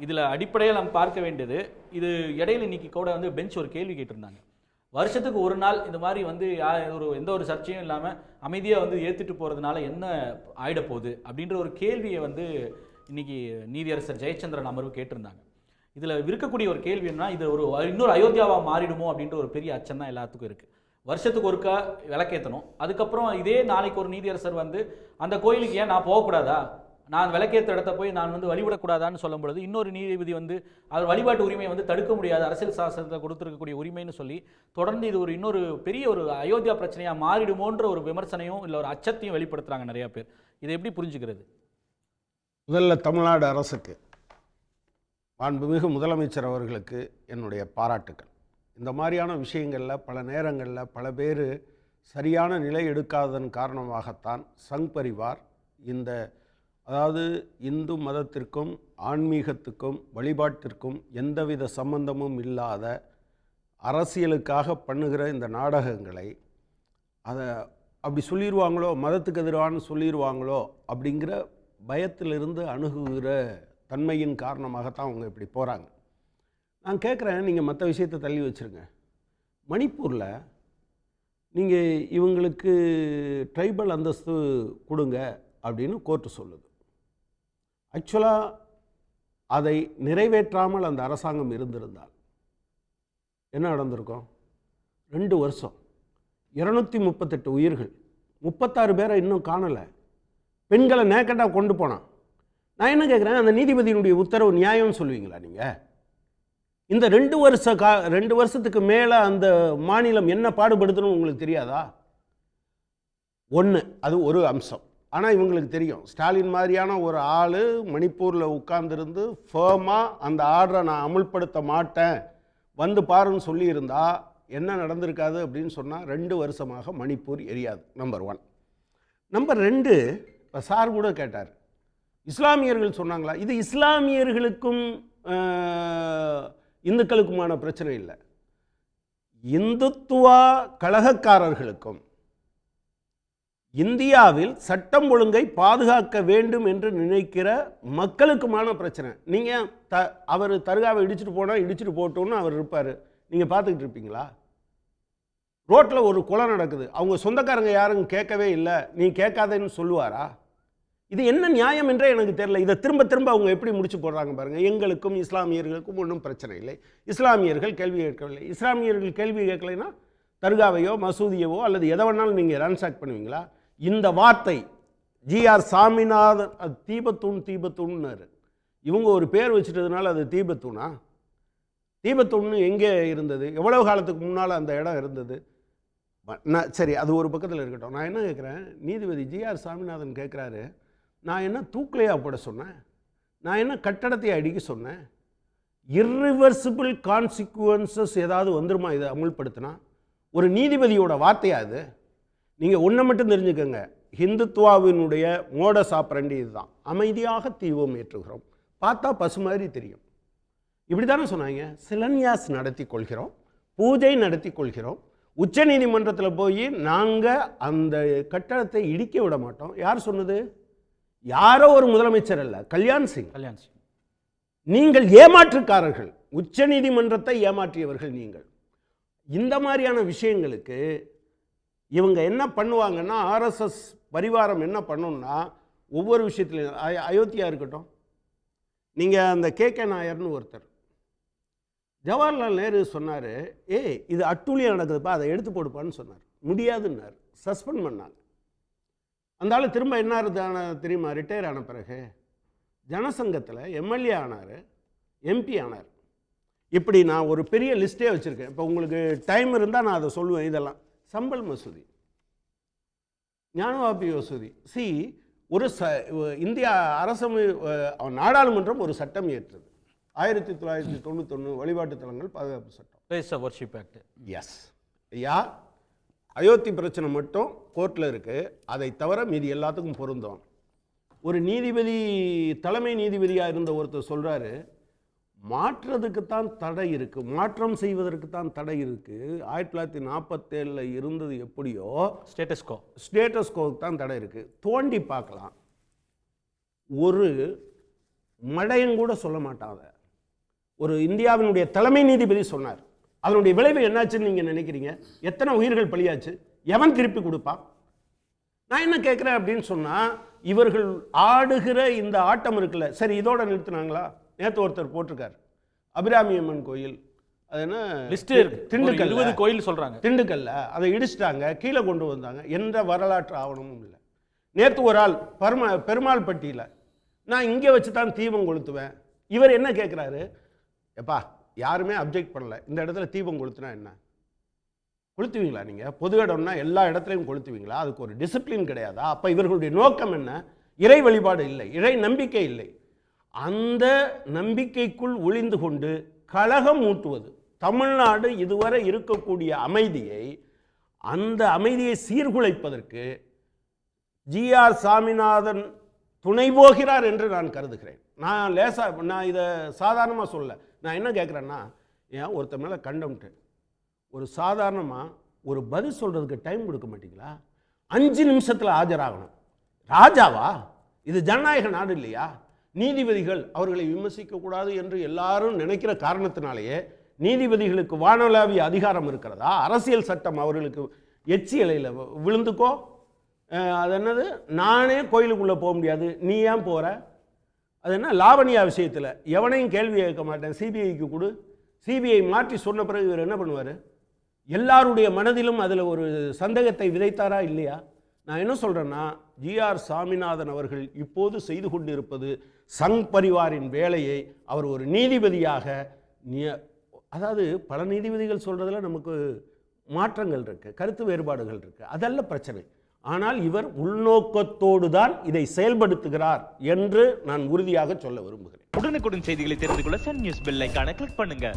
இதில் அடிப்படையில் நம்ம பார்க்க வேண்டியது இது இடையில இன்னைக்கு கூட வந்து பெஞ்ச் ஒரு கேள்வி கேட்டிருந்தாங்க. வருஷத்துக்கு ஒரு நாள் இந்த மாதிரி வந்து யா- ஒரு எந்த ஒரு சர்ச்சையும் இல்லாமல் அமைதியாக வந்து ஏற்றுட்டு போகிறதுனால என்ன ஆயிட போகுது அப்படின்ற ஒரு கேள்வியை வந்து இன்னைக்கு நீதியரசர் ஜெயச்சந்திரன் அமர்வு கேட்டிருந்தாங்க. இதில் இருக்கக்கூடிய ஒரு கேள்வி என்ன இது ஒரு இன்னொரு அயோத்தியாவாக மாறிடுமோ அப்படின்ற ஒரு பெரிய அச்சம் தான் எல்லாத்துக்கும் இருக்குது வருஷத்துக்கு ஒருக்கா விளக்கேற்றணும் அதுக்கப்புறம் இதே நாளைக்கு ஒரு நீதியரசர் வந்து அந்த கோயிலுக்கு ஏன் நான் போகக்கூடாதா? நான் விளக்கேற்ற இடத்த போய் நான் வந்து வழிபடக்கூடாதான்னு சொல்லும் பொழுது இன்னொரு நீதிபதி வந்து அவர் வழிபாட்டு உரிமையை வந்து தடுக்க முடியாது அரசியல் சாசனத்தை கொடுத்துருக்கக்கூடிய உரிமைன்னு சொல்லி தொடர்ந்து இது ஒரு இன்னொரு பெரிய ஒரு அயோத்தியா பிரச்சனையாக மாறிடுமோன்ற ஒரு விமர்சனையும் இல்லை ஒரு அச்சத்தையும் வெளிப்படுத்துகிறாங்க நிறையா பேர். இதை எப்படி புரிஞ்சுக்கிறது? முதல்ல தமிழ்நாடு அரசுக்கு மாண்புமிகு முதலமைச்சர் அவர்களுக்கு என்னுடைய பாராட்டுக்கள். இந்த மாதிரியான விஷயங்களில் பல நேரங்களில் பல பேர் சரியான நிலை எடுக்காததன் காரணமாகத்தான் சங் பரிவார் இந்த அதாவது இந்து மதத்திற்கும் ஆன்மீகத்துக்கும் வழிபாட்டிற்கும் எந்தவித சம்பந்தமும் இல்லாத அரசியலுக்காக பண்ணுகிற இந்த நாடகங்களை அதை அப்படி சொல்லிடுவாங்களோ மதத்துக்கு எதிரானு சொல்லிடுவாங்களோ அப்படிங்கிற பயத்திலிருந்து அணுகுகிற தன்மையின் காரணமாகத்தான் அவங்க இப்படி போகிறாங்க நான் கேட்குறேன் நீங்கள் மற்ற விஷயத்தை தள்ளி வச்சுருங்க. மணிப்பூரில் நீங்கள் இவங்களுக்கு ட்ரைபல் அந்தஸ்து கொடுங்க அப்படின்னு கோர்ட்டு சொல்லுது. ஆக்சுவலாக அதை நிறைவேற்றாமல் அந்த அரசாங்கம் இருந்திருந்தால் என்ன நடந்திருக்கும்? ரெண்டு வருஷம். இரநூத்தி முப்பத்தெட்டு உயிர்கள். முப்பத்தாறு பேரை இன்னும் காணலை. பெண்களை நேக்கட்டாக கொண்டு போனான். நான் என்ன கேட்குறேன் அந்த நீதிபதியினுடைய உத்தரவு நியாயம்னு சொல்லுவீங்களா நீங்கள் இந்த ரெண்டு வருஷ கா ரெண்டு வருஷத்துக்கு மேலே அந்த மாநிலம் என்ன பாடுபடுத்துன்னு உங்களுக்கு தெரியாதா? ஒன்று அது ஒரு அம்சம். ஆனால் இவங்களுக்கு தெரியும். ஸ்டாலின் மாதிரியான ஒரு ஆள் மணிப்பூரில் உட்கார்ந்துருந்து ஃபேமாக அந்த ஆர்டரை நான் அமுல்படுத்த மாட்டேன். வந்து பாருன்னு சொல்லியிருந்தா என்ன நடந்திருக்காது அப்படின்னு சொன்னால் ரெண்டு வருஷமாக மணிப்பூர் எரியாது நம்பர் ஒன் நம்பர் ரெண்டு இப்போ சார் கூட கேட்டார். இஸ்லாமியர்கள் சொன்னாங்களா? இது இஸ்லாமியர்களுக்கும் இந்துக்களுக்குமான பிரச்சனை இல்லை. இந்துத்துவா கழகக்காரர்களுக்கும் இந்தியாவில் சட்டம் ஒழுங்கை பாதுகாக்க வேண்டும் என்று நினைக்கிற மக்களுக்குமான பிரச்சனை. நீங்கள் த அவர் தர்காவை இடிச்சிட்டு போனால் இடிச்சிட்டு போட்டோன்னு அவர் இருப்பார். நீங்கள் பார்த்துக்கிட்டு இருப்பீங்களா? ரோட்டில் ஒரு குலம் நடக்குது. அவங்க சொந்தக்காரங்க யாரும் கேட்கவே இல்லை. நீ கேட்காதேன்னு சொல்லுவாரா? இது என்ன நியாயம் என்றே எனக்கு தெரியல. இதை திரும்ப திரும்ப அவங்க எப்படி முடிச்சு போடுறாங்க பாருங்கள் எங்களுக்கும் இஸ்லாமியர்களுக்கும் ஒன்றும் பிரச்சனை இல்லை. இஸ்லாமியர்கள் கேள்வி கேட்கவில்லை. இஸ்லாமியர்கள் கேள்வி கேட்கலைன்னா தர்காவையோ மசூதியவோ அல்லது எதை வேணாலும் நீங்கள் ரன்சாக் பண்ணுவீங்களா? இந்த வார்த்தை ஜிஆர் சாமிநாதன் அது தீபத்தூண் தீபத்தூண்னாரு. இவங்க ஒரு பேர் வச்சுட்டதுனால அது தீபத்தூணா? தீபத்தூண் எங்கே இருந்தது? எவ்வளவு காலத்துக்கு முன்னால் அந்த இடம் இருந்தது? நான் சரி அது ஒரு பக்கத்தில் இருக்கட்டும். நான் என்ன கேட்குறேன்? நீதிபதி ஜிஆர் சாமிநாதன் கேட்குறாரு நான் என்ன தூக்கிலையா போட சொன்னேன்? நான் என்ன கட்டடத்தை அடிக்க சொன்னேன்? இர்ரிவர்சிபிள் கான்சிக்வன்சஸ் ஏதாவது வந்துருமா? இதை அமுல்படுத்தினா? ஒரு நீதிபதியோட வார்த்தையா அது? நீங்கள் ஒன்றை மட்டும் தெரிஞ்சுக்கோங்க. ஹிந்துத்துவாவினுடைய மோட சாப்பிரண்டி இதுதான். அமைதியாக தீபம் ஏற்றுகிறோம். பார்த்தா பசு மாதிரி தெரியும். இப்படி தானே சொன்னாங்க? சிலன்யாஸ் நடத்தி கொள்கிறோம். பூஜை நடத்தி கொள்கிறோம். உச்சநீதிமன்றத்தில் போய் நாங்கள் அந்த கட்டடத்தை இடிக்க விட மாட்டோம். யார் சொன்னது? யாரோ ஒரு முதலமைச்சர் அல்ல. கல்யாண் சிங். கல்யாண் சிங். நீங்கள் ஏமாற்றுக்காரர்கள். உச்சநீதிமன்றத்தை ஏமாற்றியவர்கள் நீங்கள். இந்த மாதிரியான விஷயங்களுக்கு இவங்க என்ன பண்ணுவாங்கன்னா ஆர்எஸ்எஸ் பரிவாரம் என்ன பண்ணும்னா ஒவ்வொரு விஷயத்துலையும் அயோத்தியா இருக்கட்டும். நீங்கள் அந்த கே. கே. நாயர்னு ஒருத்தர். ஜவஹர்லால் நேரு சொன்னார் ஏய் இது அட்டூழியம் நடக்குதுப்பா அதை எடுத்து போடுப்பான்னு சொன்னார். முடியாதுன்னார். சஸ்பெண்ட் பண்ணாங்க. அந்த ஆள் திரும்ப என்ன ஆன தெரியுமா? ரிட்டையர் ஆன பிறகு ஜனசங்கத்தில் எம்எல்ஏ ஆனார் எம்பி ஆனார். இப்படி நான் ஒரு பெரிய லிஸ்ட்டே வச்சுருக்கேன். இப்போ உங்களுக்கு டைம் இருந்தால் நான் அதை சொல்லுவேன் இதெல்லாம். சம்பல் மசூதி ஞானவாபி மசூதி. சி ஒரு ச இந்தியா அரசமை நாடாளுமன்றம் ஒரு சட்டம் இயற்றுது ஆயிரத்தி தொள்ளாயிரத்தி தொண்ணூத்தொன்று வழிபாட்டு தலங்கள் பாதுகாப்பு சட்டம். Place of worship act yes ஐயா அயோத்தி பிரச்சனை மட்டும் கோர்ட்டில் இருக்குது அதை தவிர மீதி எல்லாத்துக்கும் பொருந்தும். ஒரு நீதிபதி தலைமை நீதிபதியாக இருந்த ஒருத்தர் சொல்கிறாரு மாற்றுறதுக்கு தான் தடை இருக்குது மாற்றம் செய்வதற்கு தான் தடை இருக்குது ஆயிரத்தி தொள்ளாயிரத்தி நாற்பத்தேழில் இருந்தது எப்படியோ ஸ்டேட்டஸ்கோ ஸ்டேட்டஸ் கோவுக்கு தான் தடை இருக்குது தோண்டி பார்க்கலாம். ஒரு மடையன் கூட சொல்ல மாட்டான் அதை ஒரு இந்தியாவினுடைய தலைமை நீதிபதி சொன்னார். அதனுடைய விளைவு என்னாச்சுன்னு நீங்கள் நினைக்கிறீங்க? எத்தனை உயிர்கள் பலியாச்சு? எவன் திருப்பி கொடுப்பான் நான் என்ன கேட்குறேன் அப்படின்னு சொன்னால் இவர்கள் ஆடுகிற இந்த ஆட்டம் இருக்குல்ல. சரி இதோட நிறுத்துனாங்களா? நேற்று ஒருத்தர் போட்டிருக்கார். அபிராமி அம்மன் கோயில். அது என்ன? லிஸ்ட் இருக்கு. திண்டுக்கல்ல. இருபது கோயில் சொல்றாங்க. திண்டுக்கல்ல. அதை இடிச்சிட்டாங்க. கீழே கொண்டு வந்தாங்க. எந்த வரலாற்று ஆவணமும் இல்லை. நேற்று ஒரு ஆள் பருமா பெருமாள்பட்டியில் நான் இங்கே வச்சு தான் தீபம் கொளுத்துவேன். இவர் என்ன கேட்குறாரு எப்பா யாருமே அப்ஜெக்ட் பண்ணல. இந்த இடத்துல தீபம் கொளுத்துனா என்ன? கொளுத்துவீங்களா நீங்கள் பொது இடம்னா எல்லா இடத்துலையும் கொளுத்துவீங்களா? அதுக்கு ஒரு டிசிப்ளின் கிடையாதா? அப்போ இவர்களுடைய நோக்கம் என்ன? இறை வழிபாடு இல்லை. இறை நம்பிக்கை இல்லை. அந்த நம்பிக்கைக்குள் ஒளிந்து கொண்டு கழகம் ஊட்டுவது. தமிழ்நாடு இதுவரை இருக்கக்கூடிய அமைதியை அந்த அமைதியை சீர்குலைப்பதற்கு ஜி ஆர் சாமிநாதன் துணை போகிறார் என்று நான் கருதுகிறேன். நான் லேசா நான் இதை சாதாரணமாக சொல்ல நான் என்ன கேட்குறேன்னா ஏன் ஒருத்தர் மேலே கண்டம்ட்டு ஒரு சாதாரணமாக ஒரு பதில் சொல்கிறதுக்கு டைம் கொடுக்க மாட்டீங்களா? அஞ்சு நிமிஷத்தில் ஆஜராகணும். ராஜாவா? இது ஜனநாயக நாடு இல்லையா? நீதிபதிகள் அவர்களை விமர்சிக்கக்கூடாது என்று எல்லாரும் நினைக்கிற காரணத்தினாலேயே நீதிபதிகளுக்கு வானலாவிய அதிகாரம் இருக்கிறதா? அரசியல் சட்டம் அவர்களுக்கு எச்சி இலையில் விழுந்துக்கோ? அது என்னது? நானே கோயிலுக்குள்ளே போக முடியாது. நீ ஏன் போகிற அது என்ன? லாவணியா விஷயத்தில். எவனையும் கேள்வி கேட்க மாட்டேன். சிபிஐக்கு கொடு. சிபிஐ மாற்றி சொன்ன பிறகு இவர் என்ன பண்ணுவார்? எல்லாருடைய மனதிலும் அதில் ஒரு சந்தேகத்தை விதைத்தாரா இல்லையா? நான் என்ன சொல்கிறேன்னா ஜிஆர் சாமிநாதன் அவர்கள் இப்போது செய்து கொண்டிருப்பது சங் பரிவாரின் வேலையை அவர் ஒரு நீதிபதியாக நிய- அதாவது பல நீதிபதிகள் சொல்கிறதுல நமக்கு மாற்றங்கள் இருக்குது கருத்து வேறுபாடுகள் இருக்குது அதல்ல பிரச்சனை. ஆனால் இவர் உள்நோக்கத்தோடு தான் இதை செயல்படுத்துகிறார் என்று நான் உறுதியாக சொல்ல விரும்புகிறேன். உடனுக்குடன் செய்திகளை தெரிந்து கொள்ள சன் நியூஸ் பில்லைக்கான கிளிக் பண்ணுங்க.